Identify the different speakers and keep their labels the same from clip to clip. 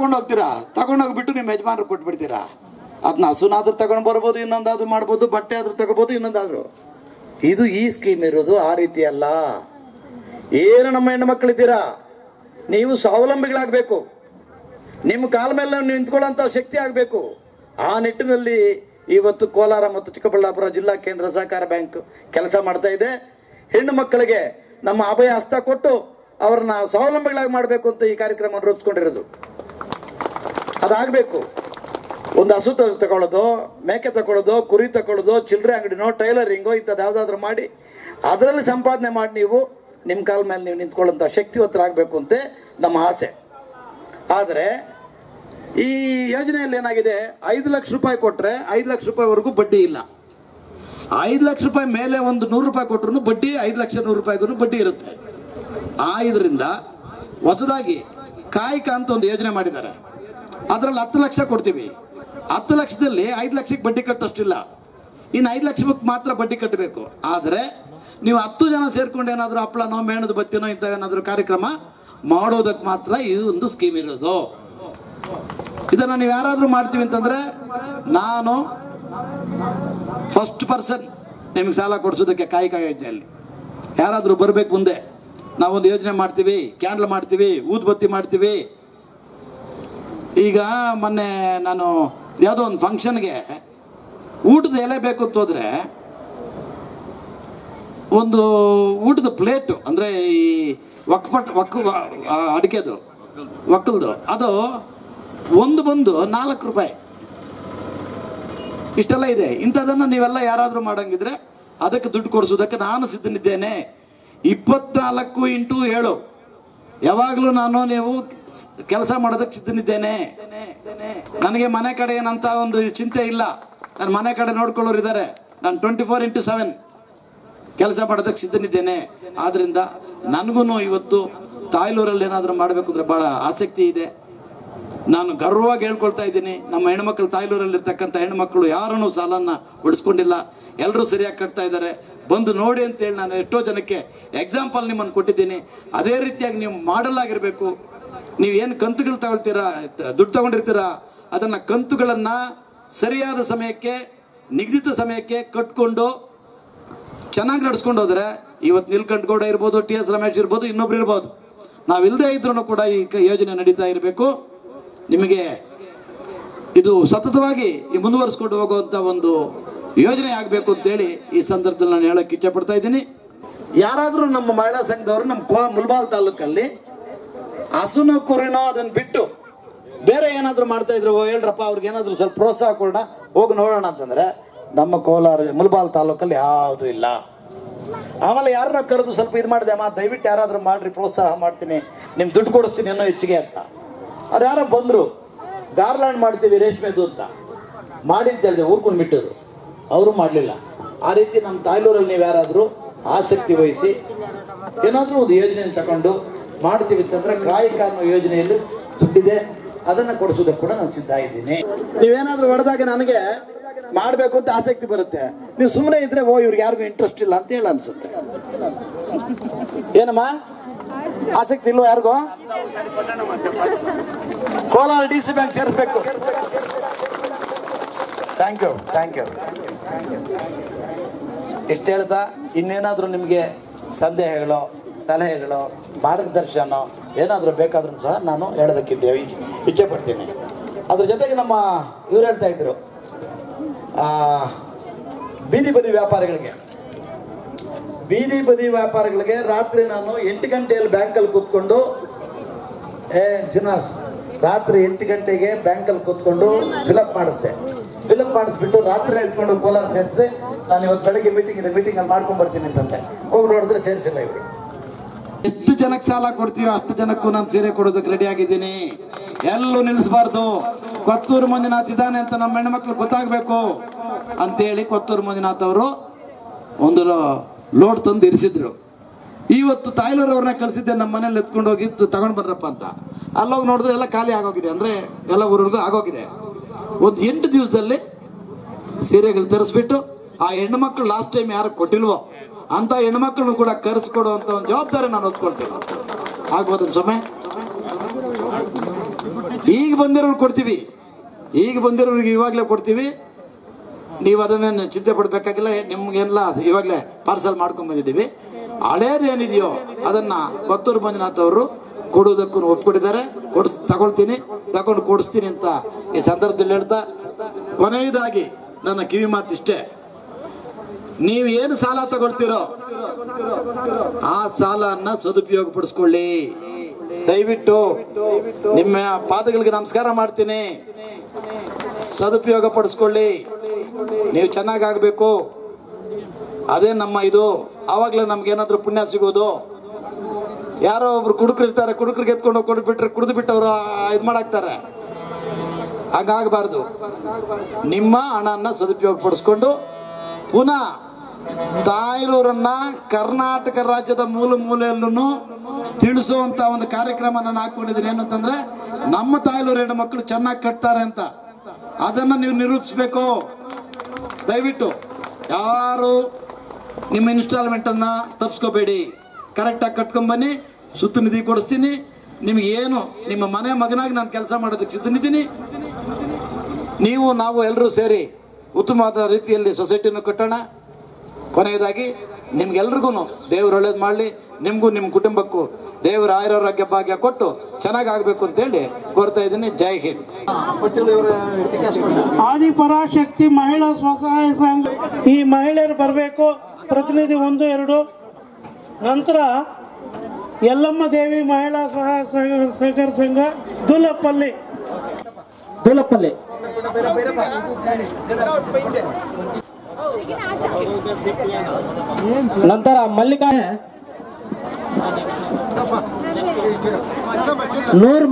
Speaker 1: ತಗೊಂಡು ಹೋಗ್ತೀರಾ? ತಗೊಂಡೋಗಿ ಹೋಗ್ಬಿಟ್ಟು ನಿಮ್ಮ ಯಜಮಾನ್ರು ಕೊಟ್ಬಿಡ್ತೀರಾ? ಅದನ್ನ ಹಸುನಾದ್ರೂ ತಗೊಂಡು ಬರ್ಬೋದು, ಇನ್ನೊಂದಾದ್ರೂ ಮಾಡ್ಬೋದು, ಬಟ್ಟೆ ಆದ್ರೂ ತಗೋಬೋದು, ಇನ್ನೊಂದಾದ್ರೂ. ಇದು ಈ ಸ್ಕೀಮ್ ಇರೋದು, ಆ ರೀತಿ ಅಲ್ಲ. ಏನು ನಮ್ಮ ಹೆಣ್ಣು ಮಕ್ಕಳಿದ್ದೀರಾ? ನೀವು ಸ್ವಾವಲಂಬಿಗಳಾಗಬೇಕು. ನಿಮ್ಮ ಕಾಲ ಮೇಲೆ ನಿಂತ್ಕೊಳ್ಳೋಂಥ ಶಕ್ತಿ ಆಗಬೇಕು. ಆ ನಿಟ್ಟಿನಲ್ಲಿ ಇವತ್ತು ಕೋಲಾರ ಮತ್ತು ಚಿಕ್ಕಬಳ್ಳಾಪುರ ಜಿಲ್ಲಾ ಕೇಂದ್ರ ಸಹಕಾರ ಬ್ಯಾಂಕ್ ಕೆಲಸ ಮಾಡ್ತಾ ಇದೆ. ಹೆಣ್ಣು ಮಕ್ಕಳಿಗೆ ನಮ್ಮ ಅಭಯ ಹಸ್ತ ಕೊಟ್ಟು ಅವ್ರನ್ನ ಸ್ವಾವಲಂಬಿಗಳಾಗಿ ಮಾಡಬೇಕು ಅಂತ ಈ ಕಾರ್ಯಕ್ರಮ ರೂಪಿಸ್ಕೊಂಡಿರೋದು. ಅದಾಗಬೇಕು. ಒಂದು ಹಸು ತಗೊಳ್ಳೋದು, ಮೇಕೆ ತಗೊಳ್ಳೋದು, ಕುರಿ ತಗೊಳ್ಳೋದು ಚಿಲ್ಲರೆ ಅಂಗಡಿನೋ, ಟೈಲರಿಂಗೋ ಇಂಥದ್ದು ಯಾವುದಾದ್ರೂ ಮಾಡಿ, ಅದರಲ್ಲಿ ಸಂಪಾದನೆ ಮಾಡಿ ನೀವು ನಿಮ್ಮ ಕಾಲ ಮೇಲೆ ನೀವು ನಿಂತ್ಕೊಳ್ಳೋಂಥ ಶಕ್ತಿವಂತರಾಗಬೇಕು ಅಂತ ನಮ್ಮ ಆಸೆ. ಆದರೆ, ಈ ಯೋಜನೆಯಲ್ಲಿ ಏನಾಗಿದೆ, ಐದು ಲಕ್ಷ ರೂಪಾಯಿ ಕೊಟ್ಟರೆ ಐದು ಲಕ್ಷ ರೂಪಾಯಿವರೆಗೂ ಬಡ್ಡಿ ಇಲ್ಲ. ಐದು ಲಕ್ಷ ರೂಪಾಯಿ ಮೇಲೆ ಒಂದು ನೂರು ರೂಪಾಯಿ ಕೊಟ್ಟರು ಬಡ್ಡಿ, ಐದು ಲಕ್ಷ ನೂರು ರೂಪಾಯಿಗೂ ಬಡ್ಡಿ ಇರುತ್ತೆ. ಆ ಇದರಿಂದ ಹೊಸದಾಗಿ ಕಾಯಕ ಅಂತ ಒಂದು ಯೋಜನೆ ಮಾಡಿದ್ದಾರೆ. ಅದರಲ್ಲಿ ಹತ್ತು ಲಕ್ಷ ಕೊಡ್ತೀವಿ. ಹತ್ತು ಲಕ್ಷದಲ್ಲಿ ಐದು ಲಕ್ಷಕ್ಕೆ ಬಡ್ಡಿ ಕಟ್ಟೋಷ್ಟಿಲ್ಲ. ಇನ್ನು ಐದು ಲಕ್ಷಕ್ಕೆ ಮಾತ್ರ ಬಡ್ಡಿ ಕಟ್ಟಬೇಕು. ಆದರೆ ನೀವು ಹತ್ತು ಜನ ಸೇರ್ಕೊಂಡು ಏನಾದರೂ ಹಪ್ಪಳನೋ, ಮೇಣದ ಬತ್ತಿನೋ ಇಂಥ ಏನಾದರೂ ಕಾರ್ಯಕ್ರಮ ಮಾಡೋದಕ್ಕೆ ಮಾತ್ರ ಈ ಒಂದು ಸ್ಕೀಮ್ ಇರೋದು. ಇದನ್ನು ನೀವು ಯಾರಾದರೂ ಮಾಡ್ತೀವಿ ಅಂತಂದರೆ ನಾನು ಫಸ್ಟ್ ಪರ್ಸನ್ ನಿಮಗೆ ಸಾಲ ಕೊಡಿಸೋದಕ್ಕೆ ಕಾಯಕ ಯೋಜನೆಯಲ್ಲಿ. ಯಾರಾದರೂ ಬರಬೇಕು ಮುಂದೆ. ನಾವೊಂದು ಯೋಜನೆ ಮಾಡ್ತೀವಿ ಕ್ಯಾಂಡ್ಲ್ ಮಾಡ್ತೀವಿ, ಊದ್ಬತ್ತಿ ಮಾಡ್ತೀವಿ ಈಗ ಮೊನ್ನೆ ನಾನು ಯಾವುದೋ ಒಂದು ಫಂಕ್ಷನ್ಗೆ ಊಟದ ಎಲೆ ಬೇಕು ಅಂತ ಹೋದ್ರೆ ಒಂದು ಊಟದ ಪ್ಲೇಟು, ಅಂದರೆ ಈ ಒಕ್ಕಪಟ್ ಒಕ್ಕ ಅಡಿಕೆದು ಒಕ್ಕಲ್ದು ಅದು ಒಂದು ಬಂದು ನಾಲ್ಕು ರೂಪಾಯಿ. ಇಷ್ಟೆಲ್ಲ ಇದೆ. ಇಂಥದನ್ನು ನೀವೆಲ್ಲ ಯಾರಾದರೂ ಮಾಡಂಗಿದ್ರೆ ಅದಕ್ಕೆ ದುಡ್ಡು ಕೊಡಿಸೋದಕ್ಕೆ ನಾನು ಸಿದ್ಧನಿದ್ದೇನೆ. ಇಪ್ಪತ್ನಾಲ್ಕು ಇಂಟು ಏಳು. ಯಾವಾಗಲೂ ನಾನು ನೀವು ಕೆಲಸ ಮಾಡೋದಕ್ಕೆ ಸಿದ್ಧನಿದ್ದೇನೆ. ನನಗೆ ಮನೆ ಕಡೆ ಏನಂತ ಒಂದು ಚಿಂತೆ ಇಲ್ಲ. ನನ್ನ ಮನೆ ಕಡೆ ನೋಡ್ಕೊಳ್ಳೋರು ಇದ್ದಾರೆ. ನಾನು ಟ್ವೆಂಟಿ ಫೋರ್ ಇಂಟು ಸೆವೆನ್ ಕೆಲಸ ಮಾಡೋದಕ್ಕೆ ಸಿದ್ಧನಿದ್ದೇನೆ. ಆದ್ರಿಂದ ನನಗೂ ಇವತ್ತು ತಾಯ್ಲೂರಲ್ಲಿ ಏನಾದರೂ ಮಾಡಬೇಕು ಅಂದ್ರೆ ಭಾಳ ಆಸಕ್ತಿ ಇದೆ. ನಾನು ಗರ್ವವಾಗಿ ಹೇಳ್ಕೊಳ್ತಾ ಇದ್ದೀನಿ. ನಮ್ಮ ಹೆಣ್ಮಕ್ಳು ತಾಯ್ಲೂರಲ್ಲಿರ್ತಕ್ಕಂಥ ಹೆಣ್ಮಕ್ಳು ಯಾರನ್ನೂ ಸಾಲನ್ನ ಉಳಿಸ್ಕೊಂಡಿಲ್ಲ. ಎಲ್ಲರೂ ಸರಿಯಾಗಿ ಕಟ್ತಾ ಇದ್ದಾರೆ. ಬಂದು ನೋಡಿ ಅಂತೇಳಿ ನಾನು ಎಷ್ಟೋ ಜನಕ್ಕೆ ಎಕ್ಸಾಂಪಲ್ ನಿಮ್ಮನ್ನು ಕೊಟ್ಟಿದ್ದೀನಿ. ಅದೇ ರೀತಿಯಾಗಿ ನೀವು ಮಾಡಲ್ ಆಗಿರಬೇಕು ನೀವು ಏನು ಕಂತುಗಳು ತಗೊಳ್ತೀರಾ, ದುಡ್ಡು ತಗೊಂಡಿರ್ತೀರಾ, ಅದನ್ನು ಕಂತುಗಳನ್ನು ಸರಿಯಾದ ಸಮಯಕ್ಕೆ, ನಿಗದಿತ ಸಮಯಕ್ಕೆ ಕಟ್ಕೊಂಡು ಚೆನ್ನಾಗಿ ನಡ್ಸ್ಕೊಂಡು ಹೋದ್ರೆ ಇವತ್ತು ನೀಲ್ಕಂಠಗೌಡ ಇರ್ಬೋದು, ಟಿ ಎಸ್ ರಮೇಶ್ ಇರ್ಬೋದು, ಇನ್ನೊಬ್ರು ಇರ್ಬೋದು. ನಾವಿಲ್ಲದೆ ಇದ್ರೂ ಕೂಡ ಈ ಯೋಜನೆ ನಡೀತಾ ಇರಬೇಕು. ನಿಮಗೆ ಇದು ಸತತವಾಗಿ ಈ ಮುಂದುವರಿಸ್ಕೊಂಡು ಹೋಗುವಂಥ ಒಂದು ಯೋಜನೆ ಆಗಬೇಕು ಅಂತೇಳಿ ಈ ಸಂದರ್ಭದಲ್ಲಿ ನಾನು ಹೇಳಕ್ಕೆ ಇಚ್ಛೆಪಡ್ತಾ ಇದ್ದೀನಿ. ಯಾರಾದರೂ ನಮ್ಮ ಮಹಿಳಾ ಸಂಘದವರು ನಮ್ಮ ಕೋ ಮುಲ್ಬಾಲ್ ತಾಲೂಕಲ್ಲಿ ಹಸುನ ಕುರಿನೋ ಅದನ್ನು ಬಿಟ್ಟು ಬೇರೆ ಏನಾದರೂ ಮಾಡ್ತಾ ಇದ್ರು ಹೇಳ್ರಪ್ಪ ಅವ್ರಿಗೆ ಏನಾದರೂ ಸ್ವಲ್ಪ ಪ್ರೋತ್ಸಾಹ ಕೊಡೋಣ, ಹೋಗಿ ನೋಡೋಣ ಅಂತಂದರೆ ನಮ್ಮ ಕೋಲಾರ ಮುಲ್ಬಾಲ್ ತಾಲೂಕಲ್ಲಿ ಯಾವುದೂ ಇಲ್ಲ. ಆಮೇಲೆ ಯಾರನ್ನ ಕರೆದು ಸ್ವಲ್ಪ ಇದು ಮಾಡಿದೆ, ಅಮ್ಮ ದಯವಿಟ್ಟು ಯಾರಾದರೂ ಮಾಡಿರಿ, ಪ್ರೋತ್ಸಾಹ ಮಾಡ್ತೀನಿ ನಿಮ್ಮ ದುಡ್ಡು ಕೊಡಿಸ್ತೀನಿ ಅನ್ನೋ ಹೆಚ್ಚಿಗೆ ಅಂತ. ಅವ್ರು ಯಾರೋ ಬಂದರು ಗಾರ್ಲ್ಯಾಂಡ್ ಮಾಡ್ತೀವಿ ರೇಷ್ಮೆದು ಅಂತ. ಮಾಡಿ ಅಂತ ಹೇಳಿದೆ ಊರ್ಕೊಂಡು ಬಿಟ್ಟರು ಅವರು ಮಾಡಲಿಲ್ಲ. ಆ ರೀತಿ ನಮ್ಮ ತಾಯ್ಲೂರಲ್ಲಿ ನೀವು ಯಾರಾದರೂ ಆಸಕ್ತಿ ವಹಿಸಿ, ಏನಾದರೂ ಒಂದು ಯೋಜನೆಯನ್ನು ತಗೊಂಡು ಮಾಡ್ತೀವಿ ಅಂತಂದ್ರೆ ಕಾಯಕ ಅನ್ನೋ ಯೋಜನೆಯಲ್ಲಿ ದುಡ್ಡಿದೆ, ಅದನ್ನು ಕೊಡಿಸೋದಕ್ಕೆ ಕೂಡ ನಾನು ಸಿದ್ಧ ಇದ್ದೀನಿ. ನೀವೇನಾದರೂ ಹೊಡೆದಾಗ ನನಗೆ ಮಾಡಬೇಕು ಅಂತ ಆಸಕ್ತಿ ಬರುತ್ತೆ. ನೀವು ಸುಮ್ಮನೆ ಇದ್ರೆ, ಓ, ಇವ್ರಿಗೆ ಯಾರಿಗೂ ಇಂಟ್ರೆಸ್ಟ್ ಇಲ್ಲ ಅಂತ ಹೇಳಿ ಅನ್ಸುತ್ತೆ. ಏನಮ್ಮ? ಆಸಕ್ತಿ ಇಲ್ವ ಯಾರಿಗೂ? ಕೋಲಾರ ಡಿ ಸಿ ಬ್ಯಾಂಕ್ ಸೇರಿಸ್ಬೇಕು. ಥ್ಯಾಂಕ್ ಯು ಥ್ಯಾಂಕ್ ಯು ಇಷ್ಟು ಹೇಳ್ತಾ ಇನ್ನೇನಾದರೂ ನಿಮಗೆ ಸಂದೇಹಗಳು ಸಲಹೆಗಳು ಮಾರ್ಗದರ್ಶನ ಏನಾದರೂ ಬೇಕಾದ್ರೂ ಸಹ ನಾನು ಹೇಳೋದಕ್ಕಿದ್ದೇವೆ. ಇಚ್ಛೆ ಪಡ್ತೀನಿ. ಅದ್ರ ಜೊತೆಗೆ ನಮ್ಮ ಇವ್ರು ಹೇಳ್ತಾ ಇದ್ರು ಆ, ಬೀದಿ ಬದಿ ವ್ಯಾಪಾರಿಗಳಿಗೆ. ಬೀದಿ ಬದಿ ವ್ಯಾಪಾರಿಗಳಿಗೆ ರಾತ್ರಿ ನಾನು ಎಂಟು ಗಂಟೆಯಲ್ಲಿ ಬ್ಯಾಂಕಲ್ಲಿ ಕೂತ್ಕೊಂಡು ಏ ಜಿನಾಸ್ ರಾತ್ರಿ ಎಂಟು ಗಂಟೆಗೆ ಬ್ಯಾಂಕಲ್ಲಿ ಕೂತ್ಕೊಂಡು ಫಿಲಪ್ ಮಾಡಿಸ್ದೆ. ಫಿಲಪ್ ಮಾಡಿಸ್ಬಿಟ್ಟು ರಾತ್ರಿ ಎತ್ಕೊಂಡು ಕೋಲಾರ ಸೇರಿಸಿ ನಾನು ಇವತ್ತು ಬೆಳಗ್ಗೆ ಮೀಟಿಂಗ್ ಇದೆ ಮೀಟಿಂಗ್ ಅಲ್ಲಿ ಮಾಡ್ಕೊಂಡ್ ಬರ್ತೀನಿ ಅಂತಂತೆ. ಹೋಗಿ ನೋಡಿದ್ರೆ ಸೇರಿಸಿಲ್ಲ ಇವರು. ಎಷ್ಟು ಜನಕ್ಕೆ ಸಾಲ ಕೊಡ್ತೀವೋ ಅಷ್ಟು ಜನಕ್ಕೂ ನಾನು ಸೀರೆ ಕೊಡೋದಕ್ಕೆ ರೆಡಿ ಆಗಿದ್ದೀನಿ. ಎಲ್ಲೂ ನಿಲ್ಲಿಸಬಾರ್ದು. ಕೊತ್ತೂರು ಮಂಜುನಾಥ್ ಇದ್ದಾನೆ ಅಂತ ನಮ್ಮ ಹೆಣ್ಮಕ್ಳು ಗೊತ್ತಾಗಬೇಕು. ಅಂತೇಳಿ ಕೊತ್ತೂರು ಮಂಜುನಾಥ್ ಅವರು ಒಂದು ಲೋಡ್ ತಂದು ಇರಿಸಿದ್ರು. ಇವತ್ತು ತಾಯ್ಲೂರ್ ಅವ್ರನ್ನ ಕಳಿಸಿದ್ದೆ, ನಮ್ಮ ಮನೇಲಿ ಎತ್ಕೊಂಡು ಹೋಗಿ ತಗೊಂಡು ಬರ್ರಪ್ಪ ಅಂತ. ಅಲ್ಲೋಗಿ ನೋಡಿದ್ರೆ ಎಲ್ಲ ಖಾಲಿ ಆಗೋಗಿದೆ. ಅಂದರೆ ಎಲ್ಲ ಊರಿಗೂ ಆಗೋಗಿದೆ. ಒಂದು ಎಂಟು ದಿವಸದಲ್ಲಿ ಸೀರೆಗಳು ತರಿಸ್ಬಿಟ್ಟು ಆ ಹೆಣ್ಮಕ್ಳು ಲಾಸ್ಟ್ ಟೈಮ್ ಯಾರು ಕೊಟ್ಟಿಲ್ವೋ ಅಂತ ಹೆಣ್ಮಕ್ಳನ್ನು ಕೂಡ ಕರೆಸ್ಕೊಡುವಂತ ಒಂದು ಜವಾಬ್ದಾರಿ ನಾನು ಹೊತ್ಕೊಳ್ತೇನೆ. ಆಗ್ಬೋದು ಸಮಯ ಈಗ ಬಂದಿರೋರು ಕೊಡ್ತೀವಿ. ಈಗ ಬಂದಿರೋರಿಗೆ ಇವಾಗಲೇ ಕೊಡ್ತೀವಿ. ನೀವು ಅದನ್ನೇನು ಚಿಂತೆ ಪಡಬೇಕಾಗಿಲ್ಲ. ನಿಮ್ಗೆಲ್ಲ ಇವಾಗಲೇ ಪಾರ್ಸಲ್ ಮಾಡ್ಕೊಂಡ್ ಬಂದಿದ್ದೀವಿ. ಹಳೇದೇನಿದೆಯೋ ಅದನ್ನ ಕೊತ್ತೂರು ಮಂಜುನಾಥ್ ಅವರು ಕೊಡುವುದಕ್ಕೂ ಒಪ್ಪಿಕೊಂಡಿದ್ದಾರೆ. ಕೊಡಿಸ್, ತಗೊಳ್ತೀನಿ. ತಗೊಂಡು ಕೊಡಿಸ್ತೀನಿ ಅಂತ ಈ ಸಂದರ್ಭದಲ್ಲಿ ಹೇಳ್ತಾ, ಕೊನೆಯದಾಗಿ ನನ್ನ ಕಿವಿ ಮಾತಿಷ್ಟೇ. ನೀವು ಏನು ಸಾಲ ತಗೊಳ್ತೀರೋ ಆ ಸಾಲನ್ನ ಸದುಪಯೋಗ ಪಡಿಸ್ಕೊಳ್ಳಿ ದಯವಿಟ್ಟು ನಿಮ್ಮ ಪಾದಗಳಿಗೆ ನಮಸ್ಕಾರ ಮಾಡ್ತೀನಿ. ಸದುಪಯೋಗ ಪಡಿಸ್ಕೊಳ್ಳಿ ನೀವು ಚೆನ್ನಾಗಾಗಬೇಕು. ಅದೇ ನಮ್ಮ ಇದು. ಆವಾಗಲೇ ನಮ್ಗೆ ಏನಾದರೂ ಪುಣ್ಯ ಸಿಗೋದು. ಯಾರೋ ಒಬ್ರು ಕುಡುಕರು ಇರ್ತಾರೆ ಕುಡುಕರಿಗೆ ಎತ್ಕೊಂಡು ಹೋಗಿ ಕೊಡ್ಬಿಟ್ರೆ ಕುಡಿದು ಬಿಟ್ಟವರು ಇದು ಮಾಡಾಕ್ತಾರೆ. ಹಂಗಾಗಬಾರ್ದು. ನಿಮ್ಮ ಹಣನ ಸದುಪಯೋಗ ಪಡಿಸ್ಕೊಂಡು ಪುನಃ ತಾಯ್ಲೂರನ್ನ ಕರ್ನಾಟಕ ರಾಜ್ಯದ ಮೂಲ ಮೂಲೆಯಲ್ಲೂ ತಿಳಿಸುವಂತ ಒಂದು ಕಾರ್ಯಕ್ರಮ ನಾನು ಹಾಕೊಂಡಿದ್ದೀನಿ ಅಂತಂದ್ರೆ ನಮ್ಮ ತಾಯ್ಲೂರು ಹೆಣ್ಣು ಮಕ್ಕಳು ಚೆನ್ನಾಗಿ ಕಟ್ತಾರೆ ಅಂತ. ಅದನ್ನ ನೀವು ನಿರೂಪಿಸ್ಬೇಕು. ದಯವಿಟ್ಟು ಯಾರು ನಿಮ್ಮ ಇನ್ಸ್ಟಾಲ್ಮೆಂಟ್ ಅನ್ನ ತಪ್ಪಿಸ್ಕೋಬೇಡಿ ಕರೆಕ್ಟಾಗಿ ಕಟ್ಕೊಂಬನ್ನಿ ಸುತ್ತ ನಿಧಿ ಕೊಡಿಸ್ತೀನಿ. ನಿಮ್ಗೆ ಏನು, ನಿಮ್ಮ ಮನೆ ಮಗನಾಗಿ ನಾನು ಕೆಲಸ ಮಾಡೋದಕ್ಕೆ ಸಿದ್ಧನಿದ್ದೀನಿ ನೀವು, ನಾವು ಎಲ್ಲರೂ ಸೇರಿ ಉತ್ತಮವಾದ ರೀತಿಯಲ್ಲಿ ಸೊಸೈಟಿನೂ ಕಟ್ಟೋಣ. ಕೊನೆಯದಾಗಿ ನಿಮ್ಗೆಲ್ರಿಗೂ ದೇವ್ರು ಒಳ್ಳೇದು ಮಾಡಲಿ. ನಿಮಗೂ ನಿಮ್ಮ ಕುಟುಂಬಕ್ಕೂ ದೇವರ ಆಯುರಾರೋಗ್ಯ ಭಾಗ್ಯ ಕೊಟ್ಟು ಚೆನ್ನಾಗಾಗಬೇಕು ಅಂತೇಳಿ ಕೋರ್ತಾ ಇದ್ದೀನಿ. ಜೈ ಹಿಂದ್.
Speaker 2: ಆದಿಪರಾಶಕ್ತಿ ಮಹಿಳಾ ಸ್ವಸಹಾಯ ಸಂಘ. ಈ ಮಹಿಳೆಯರು ಬರಬೇಕು, ಪ್ರತಿನಿಧಿ ಒಂದು, ಎರಡು. ನಂತರ ಯಲ್ಲಮ್ಮ ದೇವಿ ಮಹಿಳಾ ಸಹ ಸಹಕಾರ ಸಂಘ ದುಲಪಲ್ಲಿ
Speaker 3: ದುಲಪಲ್ಲಿ ನಂತರ ಮಲ್ಲಿಕಾಯ ನೂರ್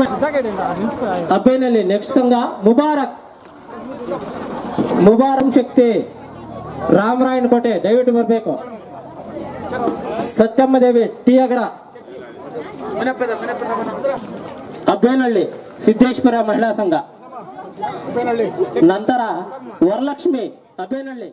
Speaker 3: ಅಬ್ಬೇನಲ್ಲಿ ನೆಕ್ಸ್ಟ್ ಸಂಘ ಮುಬಾರಕ್. ಮುಬಾರಕ್ ಶಕ್ತಿ. ರಾಮರಾಯಣ ಕೋಟೆ, ದಯವಿಟ್ಟು ಬರಬೇಕು. ಸತ್ಯಮ್ಮ ದೇವಿ ಟಿ ಅಗ್ರ. ಅಬ್ಬೇನಹಳ್ಳಿ ಸಿದ್ದೇಶ್ವರ ಮಹಿಳಾ ಸಂಘ. ನಂತರ ವರಲಕ್ಷ್ಮಿ ಅಬ್ಬೇನಹಳ್ಳಿ.